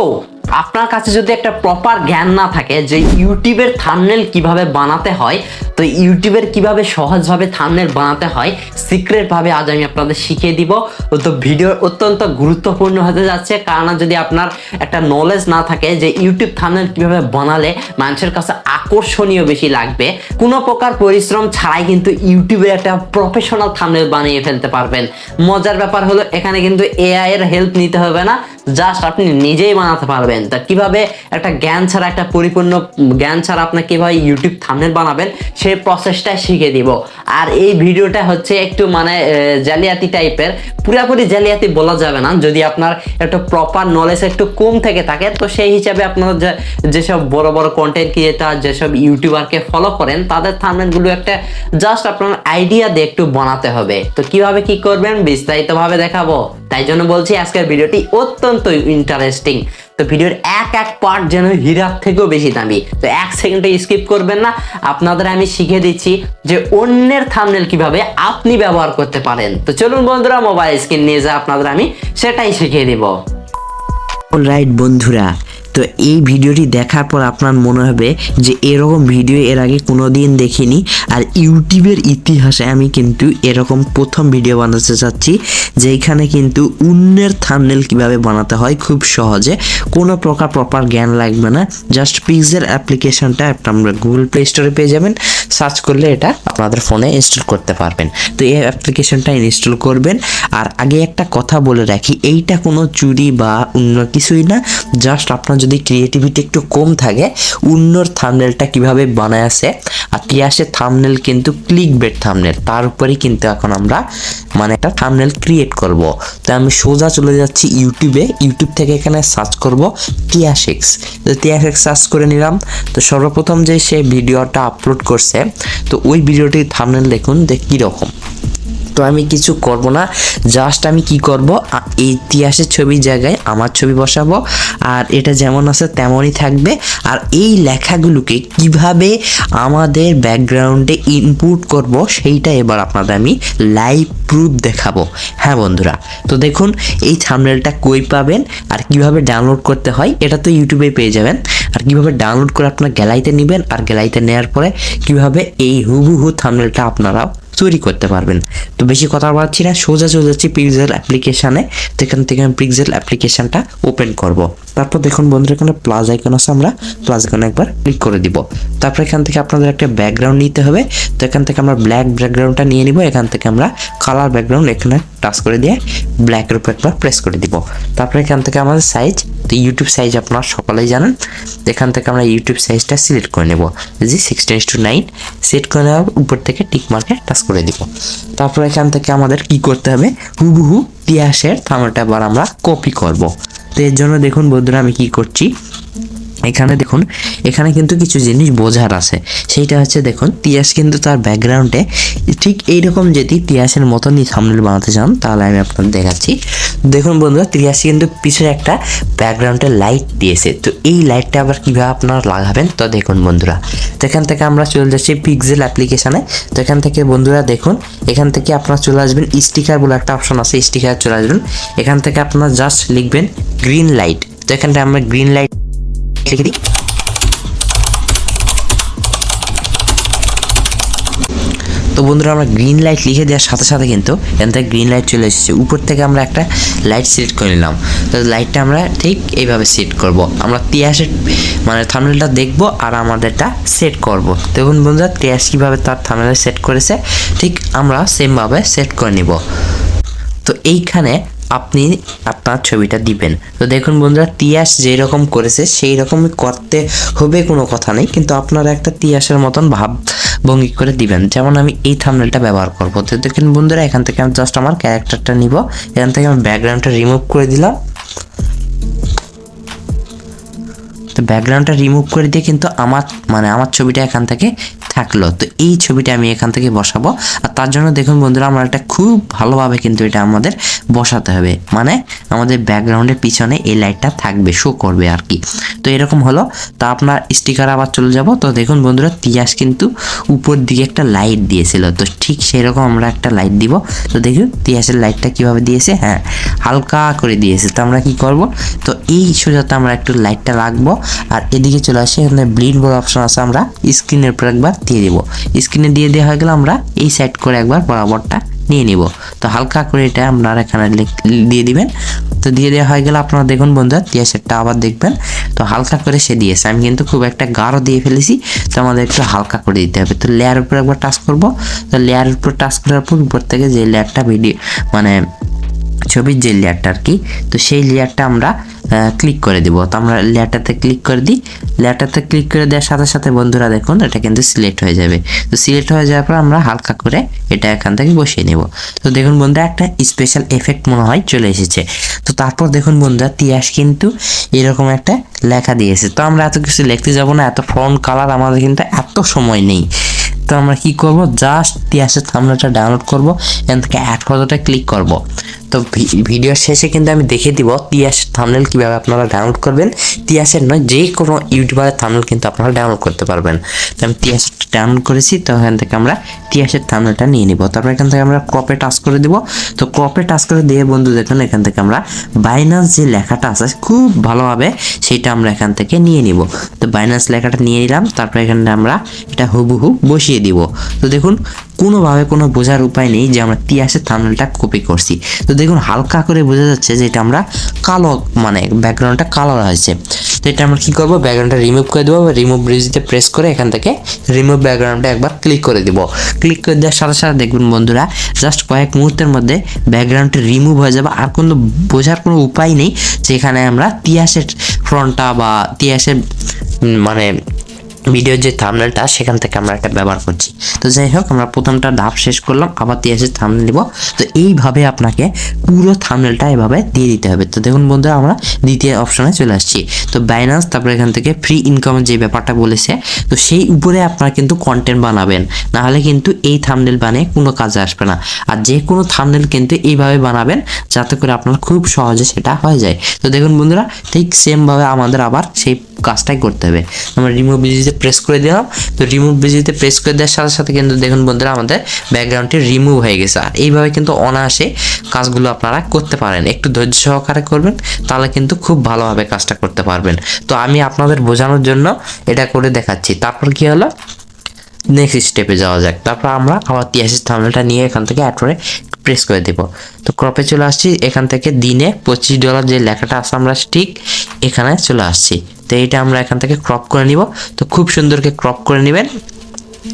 So আপনার কাছে যদি একটা প্রপার জ্ঞান না থাকে যে ইউটিউবের থামনেল কীভাবে বানাতে হয়, তো ইউটিউবের কীভাবে সহজভাবে থামনেল বানাতে হয় সিক্রেটভাবে আজ আমি আপনাদের শিখিয়ে দিব। তো ভিডিও অত্যন্ত গুরুত্বপূর্ণ হতে যাচ্ছে, কারণ যদি আপনার একটা নলেজ না থাকে যে ইউটিউব থামনেল কীভাবে বানালে মানুষের কাছে আকর্ষণীয় বেশি লাগবে, কোনো প্রকার পরিশ্রম ছাড়াই কিন্তু ইউটিউবের একটা প্রফেশনাল থামনেল বানিয়ে ফেলতে পারবেন। মজার ব্যাপার হলো, এখানে কিন্তু এআই এর হেল্প নিতে হবে না জাস্ট আপনি নিজেই বানাতে পারবেন। তা কীভাবে একটা জ্ঞান ছাড়া, একটা পরিপূর্ণ জ্ঞান ছাড়া আপনি কীভাবে ইউটিউব থামনেল বানাবেন, সেই প্রসেসটা শিখে দিব। আর এই ভিডিওটা হচ্ছে একটু মানে জালিয়াতি টাইপের পুরাপুরি জালিয়াতি বলা যাবে না। যদি আপনার একটু প্রপার নলেজ একটু কম থেকে থাকে, তো সেই হিসাবে আপনার যেসব বড় বড় কন্টেন্ট ক্রিয়েটার যেসব ইউটিউবারকে ফলো করেন, তাদের থামনেলগুলো একটা জাস্ট আপনার আইডিয়া দিয়ে একটু বানাতে হবে। তো কীভাবে কি করবেন, বিস্তারিতভাবে দেখাবো। তাই জন্য বলছি আজকের ভিডিওটি অত্যন্ত ইন্টারেস্টিং তো ভিডিওর এক এক পার্ট যেন হীরার থেকেও বেশি দামি। তো এক সেকেন্ডে স্কিপ করবেন না। আপনাদের আমি শিখে দিচ্ছি যে অন্যের থামনেল কীভাবে আপনি ব্যবহার করতে পারেন। তো চলুন বন্ধুরা মোবাইল স্ক্রিন নিয়ে যা আপনাদের আমি সেটাই শিখিয়ে দিব। রাইট বন্ধুরা তো এই ভিডিওটি দেখার পর আপনার মনে হবে যে এরকম ভিডিও এর আগে কোনো দিন দেখিনি। আর ইউটিউবের ইতিহাসে আমি কিন্তু এরকম প্রথম ভিডিও বানাতে চাচ্ছি যেখানে কিন্তু অন্যের থামনেল কীভাবে বানাতে হয় খুব সহজে। কোনো প্রকার প্রপার জ্ঞান লাগবে না। জাস্ট পিক্সেল অ্যাপ্লিকেশনটা আপনারা গুগল প্লে স্টোরে পেয়ে যাবেন। সার্চ করলে এটা আপনাদের ফোনে ইনস্টল করতে পারবেন। তো এই অ্যাপ্লিকেশনটা ইনস্টল করবেন। আর আগে একটা কথা বলে রাখি, এইটা কোনো চুরি বা অন্য কিছুই না। জাস্ট আপনার যদি ক্রিয়েটিভিটি একটু কম থাকে অন্যর থামনেলটা কীভাবে বানায় আছে আর তিয়াসের থামনেল কিন্তু ক্লিক বেট থামনেল তার উপরেই কিন্তু এখন আমরা মানে একটা থামনেল ক্রিয়েট করব। তো আমি সোজা চলে যাচ্ছি ইউটিউবে। ইউটিউব থেকে এখানে সার্চ করব টিয়াশেক্স তো টিয়াশেক্স সার্চ করে নিলাম। তো সর্বপ্রথম যে সে ভিডিওটা আপলোড করছে, তো ওই ভিডিওটি থামনেল দেখুন যে কীরকম। তো আমি কিছু করব না। জাস্ট আমি কি করব? ইতিহাসের ছবির জায়গায় আমার ছবি বসাবো। আর এটা যেমন আছে তেমনই থাকবে। আর এই লেখাগুলোকে কীভাবে আমাদের ব্যাকগ্রাউন্ডে ইনপুট করব, সেইটা এবার আপনাদের আমি লাইভ প্রুফ দেখাবো। হ্যাঁ বন্ধুরা, তো দেখুন, এই থামনেলটা কই পাবেন? আর কীভাবে ডাউনলোড করতে হয়, এটা তো ইউটিউবে পেয়ে যাবেন। আর কীভাবে ডাউনলোড করে আপনার গ্যালারিতে নেবেন? আর গ্যালারিতে নেওয়ার পরে কীভাবে এই হুবহু থামনেলটা আপনারাও তৈরি করতে পারবেন। তো বেশি কথা বলছি না, সোজা চলে যাচ্ছি পিক্সেল অ্যাপ্লিকেশানে তো এখান থেকে আমি পিক্সেল অ্যাপ্লিকেশানটা ওপেন করব। তারপর দেখুন বন্ধুরা, এখানে প্লাস আইকন আছে আমরা প্লাস আইকনে একবার ক্লিক করে দিব। তারপর এখান থেকে আপনাদের একটা ব্যাকগ্রাউন্ড নিতে হবে। তো এখান থেকে আমরা ব্ল্যাক ব্যাকগ্রাউন্ডটা নিয়ে নিব। এখান থেকে আমরা কালার ব্যাকগ্রাউন্ড এখানে টাচ করে দিয়ে ব্ল্যাকের উপর একবার প্রেস করে দিব। তারপর এখান থেকে আমাদের সাইজ তো ইউটিউব সাইজ আপনারা সকলেই জানেন। এখান থেকে আমরা ইউটিউব সাইজটা সিলেক্ট করে নেব। G sixteen two nine set করে নেওয়ার উপর থেকে টিক মার্কে টাচ করে দিব। তারপর এখান থেকে আমাদের কি করতে হবে? হুবহু তিয়াসের থামাটা আবার আমরা কপি করব। তো এর জন্য দেখুন বন্ধুরা, আমি কি করছি? এখানে দেখুন, এখানে কিন্তু কিছু জিনিস বোঝার আছে। সেইটা হচ্ছে দেখুন, তিয়াস কিন্তু তার ব্যাকগ্রাউন্ডে ঠিক এইরকম যদি তিয়াসের মতনই থামনেল বানাতে চান, তাহলে আমি আপনাদের দেখাচ্ছি। দেখুন বন্ধুরা, তিয়াস কিন্তু পিছনে একটা ব্যাকগ্রাউন্ডে লাইট দিয়েছে। তো এই লাইটটা আবার কীভাবে আপনারা লাগাবেন, তো দেখুন বন্ধুরা। তো এখান থেকে আমরা চলে যাচ্ছি পিক্সেল অ্যাপ্লিকেশানে তো এখান থেকে বন্ধুরা দেখুন, এখান থেকে আপনারা চলে আসবেন স্টিকার বলে একটা অপশন আছে স্টিকার চলে আসবেন। এখান থেকে আপনারা জাস্ট লিখবেন গ্রিন লাইট তো এখানটা আমরা গ্রিন লাইট লিখে দিই। তো বন্ধুরা, আমরা গ্রিন লাইট লিখে দেওয়ার সাথে সাথে কিন্তু এখান থেকে গ্রিন লাইট চলে এসেছে। উপর থেকে আমরা একটা লাইট সিলেক্ট করে নিলাম। তো লাইটটা আমরা ঠিক এইভাবে সেট করব। আমরা তিয়াসের মানে থামনেলটা দেখব আর আমাদেরটা সেট করব। দেখুন বন্ধুরা, তিয়াস কীভাবে তার থামনেল সেট করেছে, ঠিক আমরা সেমভাবে সেট করে নিব। তো এইখানে আপনি আপনার ছবিটা দিবেন। তো দেখুন বন্ধুরা, তিয়াস যেরকম করেছে সেই রকমই করতে হবে, কোনো কথা নেই। কিন্তু আপনারা একটা তিয়াসের মতন ভাব ভঙ্গি করে দিবেন। যেমন আমি এই থামনেলটা ব্যবহার করব। তো দেখুন বন্ধুরা, এখান থেকে আমি জাস্ট আমার ক্যারেক্টারটা নিব। এখান থেকে আমি ব্যাকগ্রাউন্ডটা রিমুভ করে দিলাম। তো ব্যাকগ্রাউন্ডটা রিমুভ করে দিয়ে কিন্তু আমার মানে আমার ছবিটা এখান থেকে থাকল। তো এই ছবিটা আমি এখান থেকে বসাবো। আর তার জন্য দেখুন বন্ধুরা, আমরা এটা খুব ভালোভাবে কিন্তু এটা আমাদের বসাতে হবে। মানে আমাদের ব্যাকগ্রাউন্ডের পিছনে এই লাইটটা থাকবে শো করবে আর কি। তো এরকম হলো। তা আপনার স্টিকার আবার চলে যাব। তো দেখুন বন্ধুরা, তিয়াস কিন্তু উপর দিকে একটা লাইট দিয়েছিল। তো ঠিক সেরকম আমরা একটা লাইট দিব। তো দেখুন, তিয়াসের লাইটটা কীভাবে দিয়েছে? হ্যাঁ হালকা করে দিয়েছে। তো আমরা কি করব? তো এই সোজাতে আমরা একটু লাইটটা রাখব। আর এদিকে চলে আসি, এখানে ব্লিড বড় অপশন আছে। আমরা স্ক্রিনের উপর একবার দিয়ে দিব। স্ক্রিনে দিয়ে দেওয়া হয়ে গেলে আমরা এই সাইড করে একবার বরাবরটা নিয়ে নিব। তো হালকা করে এটা আপনারা এখানে দিয়ে দিবেন। তো দিয়ে দেওয়া হয়ে গেলে আপনারা দেখুন বন্ধুরা তিয়াসেরটা আবার দেখবেন। তো হালকা করে সে দিয়েছে আমি কিন্তু খুব একটা গাঢ় দিয়ে ফেলেছি, তো আমাদের একটু হালকা করে দিতে হবে। তো লেয়ার উপর একবার টাচ করব। তো লেয়ারের উপর টাচ করার পর উপর থেকে যে লেয়ারটা ভিডিও মানে ছবির যে লেয়ারটা আর কি, তো সেই লেয়ারটা আমরা ক্লিক করে দিব। তো আমরা লেয়ারটাতে ক্লিক করে দিই। লেয়ারটাতে ক্লিক করে দেওয়ার সাথে সাথে বন্ধুরা দেখুন, এটা কিন্তু সিলেক্ট হয়ে যাবে। তো সিলেক্ট হয়ে যাওয়ার পর আমরা হালকা করে এটা এখান থেকে বসিয়ে নেব। তো দেখুন বন্ধুরা, একটা স্পেশাল এফেক্ট মনে হয় চলে এসেছে। তো তারপর দেখুন বন্ধুরা, তিয়াস কিন্তু এরকম একটা লেখা দিয়েছে। তো আমরা এত কিছু লিখতে যাব না, এত ফন্ট কালার আমাদের কিন্তু এত সময় নেই। তো আমরা কি করব? জাস্ট তিয়াসের থামলাটা ডাউনলোড করব এখান থেকে অ্যাড ফটোটা ক্লিক করব। তো ভিডিওর শেষে কিন্তু আমি দেখিয়ে দিব তিয়াসের থামনেল কীভাবে আপনারা ডাউনলোড করবেন। তিয়াসের নয়, যে কোনো ইউটিউবারের থামনেল কিন্তু আপনারা ডাউনলোড করতে পারবেন। তো আমি তিয়াসের ডাউনলোড করেছি, তো এখান থেকে আমরা তিয়াসের থামনেলটা নিয়ে নিব। তারপর এখান থেকে আমরা ক্রপে টাচ করে দিব। তো ক্রপে টাচ করে দিয়ে বন্ধু দেখুন, এখান থেকে আমরা বাইনান্স যে লেখাটা আছে, খুব ভালোভাবে সেটা আমরা এখান থেকে নিয়ে নিব। তো বাইনান্স লেখাটা নিয়ে নিলাম, তারপর এখানে আমরা এটা হুবহু বসিয়ে দিব। তো দেখুন কোনোভাবে কোনো বোঝার উপায় নেই যে আমরা তিয়াসের থামনেলটা কপি করছি। তো দেখুন, হালকা করে বোঝা যাচ্ছে যে এটা আমরা কালো মানে ব্যাকগ্রাউন্ডটা কালো হয়েছে। তো এটা আমরা কী করব? ব্যাকগ্রাউন্ডটা রিমুভ করে দেবো বা রিমুভ ব্রিজতে প্রেস করে এখান থেকে রিমুভ ব্যাকগ্রাউন্ডটা একবার ক্লিক করে দিব। ক্লিক করে দেওয়ার সাথে সাথে দেখবেন বন্ধুরা জাস্ট কয়েক মুহূর্তের মধ্যে ব্যাকগ্রাউন্ডটা রিমুভ হয়ে যাবে। আর কোনো বোঝার কোনো উপায় নেই যে এখানে আমরা তিয়াসের ফ্রন্টটা বা তিয়াসের মানে ভিডিওর যে থামনেলটা সেখান থেকে আমরা একটা ব্যবহার করছি। তো যাই হোক, আমরা প্রথমটা ধাপ শেষ করলাম, আবার দিয়ে এসে থামনেল নিব। তো এইভাবে আপনাকে পুরো থামনেলটা এভাবে দিয়ে দিতে হবে। তো দেখুন বন্ধুরা, আমরা দ্বিতীয় অপশনে চলে আসছি। তো বাইনান্স তারপরে এখান থেকে ফ্রি ইনকামের যে ব্যাপারটা বলেছে, তো সেই উপরে আপনারা কিন্তু কন্টেন্ট বানাবেন। নাহলে কিন্তু এই থামনেল বানিয়ে কোনো কাজে আসবে না। আর যে কোনো থামনেল কিন্তু এইভাবে বানাবেন, যাতে করে আপনার খুব সহজে সেটা হয়ে যায়। তো দেখুন বন্ধুরা, ঠিক সেমভাবে আমাদের আবার সেই কাজটাই করতে হবে। আমরা রিমুভ বিজিতে প্রেস করে দিলাম। তো রিমুভ বিজিতে প্রেস করে দেওয়ার সাথে সাথে কিন্তু দেখুন বন্ধুরা আমাদের ব্যাকগ্রাউন্ডটি রিমুভ হয়ে গেছে। আর এইভাবে কিন্তু অনায়াসে কাজগুলো আপনারা করতে পারেন। একটু ধৈর্য সহকারে করবেন, তাহলে কিন্তু খুব ভালোভাবে কাজটা করতে পারবেন। তো আমি আপনাদের বোঝানোর জন্য এটা করে দেখাচ্ছি। তারপর কি হলো? নেক্সট স্টেপে যাওয়া যাক। তারপর আমরা আবার তিয়াসের থামনেলটা নিয়ে এখান থেকে অ্যাড করে প্রেস করে দেব। তো ক্রপে চলে আসছি, এখান থেকে দিনে পঁচিশ ডলার যে লেখাটা আছে আমরা ঠিক এখানে চলে আসছি। তো এইটা আমরা এখান থেকে ক্রপ করে নিব। তো খুব সুন্দরকে ক্রপ করে নেবেন।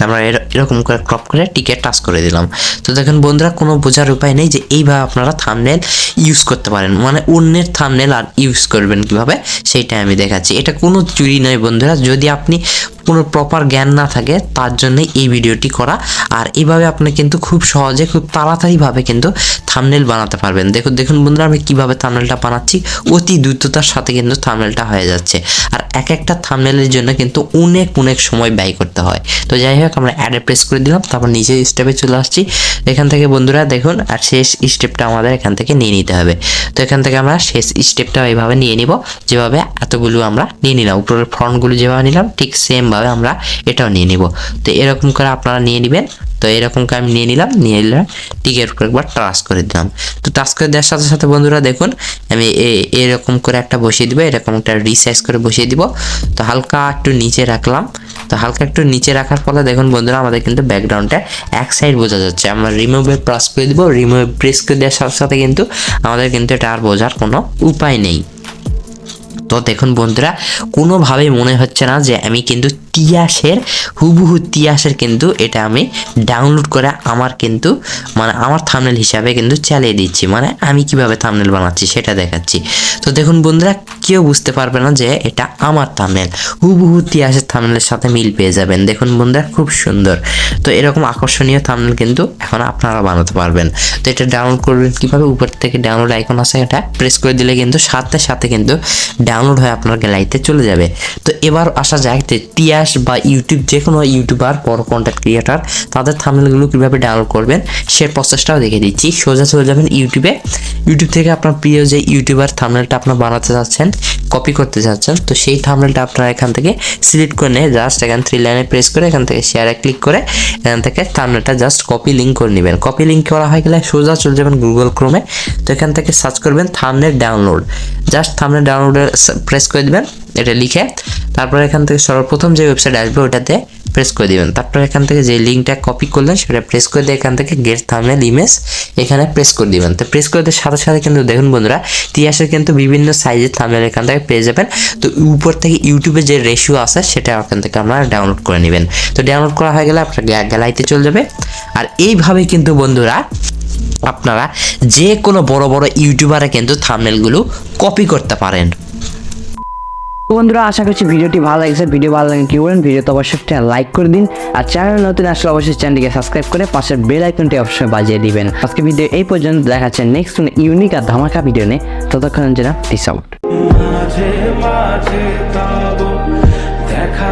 আমরা এর- এরকম করে ক্রপ করে টিকে টাচ করে দিলাম। তো দেখেন বন্ধুরা, কোনো বোঝার উপায় নেই যে এইভাবে আপনারা থামনেল ইউজ করতে পারেন। মানে অন্যের থামনেল আর ইউজ করবেন কীভাবে, সেইটাই আমি দেখাচ্ছি। এটা কোনো চুরি নয় বন্ধুরা। যদি আপনি কোনো প্রপার জ্ঞান না থাকে, তার জন্য এই ভিডিওটি করা। আর এইভাবে আপনি কিন্তু খুব সহজে, খুব তাড়াতাড়িভাবে কিন্তু থামনেল বানাতে পারবেন। দেখুন দেখুন বন্ধুরা, আমি কীভাবে থামনেলটা বানাচ্ছি। অতি দ্রুততার সাথে কিন্তু থামনেলটা হয়ে যাচ্ছে। আর এক একটা থামনেলের জন্য কিন্তু অনেক অনেক সময় ব্যয় করতে হয়। তো যাই হোক, আমরা অ্যাডে প্রেস করে দিলাম, তারপর নিচের স্টেপে চলে আসছি। এখান থেকে বন্ধুরা দেখুন, আর শেষ স্টেপটা আমাদের এখান থেকে নিয়ে নিতে হবে। তো এখান থেকে আমরা শেষ স্টেপটা এইভাবে নিয়ে নিব। যেভাবে এতগুলো আমরা নিয়ে নিলাম। উপরের ফ্রন্টগুলো যেভাবে নিলাম, ঠিক সেমভাবে আমরা এটাও নিয়ে নিব। তো এরকম করে আপনারা নিয়ে নেবেন। তো এরকম করে আমি নিয়ে নিলাম নিয়ে নিলাম টিকের উপর একবার টাচ করে দিলাম। তো টাচ করে দেওয়ার সাথে সাথে বন্ধুরা দেখুন, আমি এরকম করে একটা বসিয়ে দিব, এরকম একটা রিসাইজ করে বসিয়ে দিব। তো হালকা একটু নিচে রাখলাম। তো হালকা একটু নিচে রাখার ফলে দেখুন বন্ধুরা, আমাদের কিন্তু ব্যাকগ্রাউন্ডটা এক সাইড বোঝা যাচ্ছে। আমরা রিমুভে প্রেস করে দিব রিমুভ প্রেস করে দেওয়ার সাথে সাথে কিন্তু আমাদের কিন্তু এটা আর বোঝার কোনো উপায় নেই। তো দেখুন বন্ধুরা, কোনোভাবেই মনে হচ্ছে না যে আমি কিন্তু তিয়াসের, হুবহু তিয়াসের কিন্তু এটা আমি ডাউনলোড করে আমার কিন্তু মানে আমার থামনেল হিসাবে কিন্তু চালিয়ে দিচ্ছি। মানে আমি কীভাবে থামনেল বানাচ্ছি সেটা দেখাচ্ছি। তো দেখুন বন্ধুরা কেউ বুঝতে পারবে না যে এটা আমার থামনেল হুবহু তিয়াসের থামনেলের সাথে মিল পেয়ে যাবেন। দেখুন বন্ধুরা, খুব সুন্দর। তো এরকম আকর্ষণীয় থামনেল কিন্তু এখন আপনারা বানাতে পারবেন। তো এটা ডাউনলোড করবেন কীভাবে? উপর থেকে ডাউনলোড আইকন আছে এটা। প্রেস করে দিলে কিন্তু সাথে সাথে কিন্তু ডাউনলোড হয়ে আপনার গ্যালারিতে চলে যাবে। তো এবার আসা যায় যে তিয়াস বা ইউটিউব যে কোনো ইউটিউবার, বড় কন্টেন্ট ক্রিয়েটার তাদের থামনেলগুলো কীভাবে ডাউনলোড করবেন, সে প্রসেসটাও দেখে দিচ্ছি। সোজা চলে যাবেন ইউটিউবে। ইউটিউব থেকে আপনার প্রিয় যে ইউটিউবার থামনেলটা আপনার বানাতে যাচ্ছেন কপি করতে চাচ্ছেন, তো সেই থামনেলটা আপনারা এখান থেকে সিলেক্ট করে নিয়ে জাস্ট এখান থ্রি লাইনে প্রেস করে এখান থেকে শেয়ারে ক্লিক করে এখান থেকে থামনেলটা জাস্ট কপি লিঙ্ক করে নেবেন। কপি লিঙ্ক করা হয়ে গেলে সোজা চলে যাবেন গুগল ক্রোমে তো এখান থেকে সার্চ করবেন থামনেল ডাউনলোড জাস্ট থামনেল ডাউনলোডে প্রেস করে দিবেন, এটা লিখে তারপর এখান থেকে সর্বপ্রথম যে ওয়েবসাইট আসবে ওটাতে প্রেস করে দিবেন। তারপর এখান থেকে যে লিঙ্কটা কপি করলেন সেটা প্রেস করে দিয়ে এখান থেকে গেট থামনেল ইমেজ এখানে প্রেস করে দিবেন। তো প্রেস করে দেওয়ার সাথে সাথে কিন্তু দেখুন বন্ধুরা, তিয়াসের কিন্তু বিভিন্ন সাইজের থামনেল এখান থেকে পেয়ে যাবেন। তো উপর থেকে ইউটিউবে যে রেশিও আছে সেটা এখান থেকে আপনারা ডাউনলোড করে নেবেন। তো ডাউনলোড করা হয়ে গেলে আপনার গ্যালারিতে চলে যাবে। আর এইভাবে কিন্তু বন্ধুরা আপনারা যে কোনো বড় বড় ইউটিউবারে কিন্তু থামনেলগুলো কপি করতে পারেন। তো বন্ধুরা আশা করছি ভিডিওটি ভালো লাগছে। ভিডিও ভালো লাগে কি বলেন ভিডিও তো অবশ্যই একটা লাইক করে দিন। আর চ্যানেল নতুন আসলে অবশ্যই চ্যানেলটিকে সাবস্ক্রাইব করে পাশের বেল আইকনটি অবশ্যই বাজিয়ে দিবেন। আজকে ভিডিও এই পর্যন্ত দেখাচ্ছে নেক্সট ইউনিক আর ধামাকা ভিডিও নিয়ে। ততক্ষণ যেন পিস আউট মাঝে মাঝে তব দেখা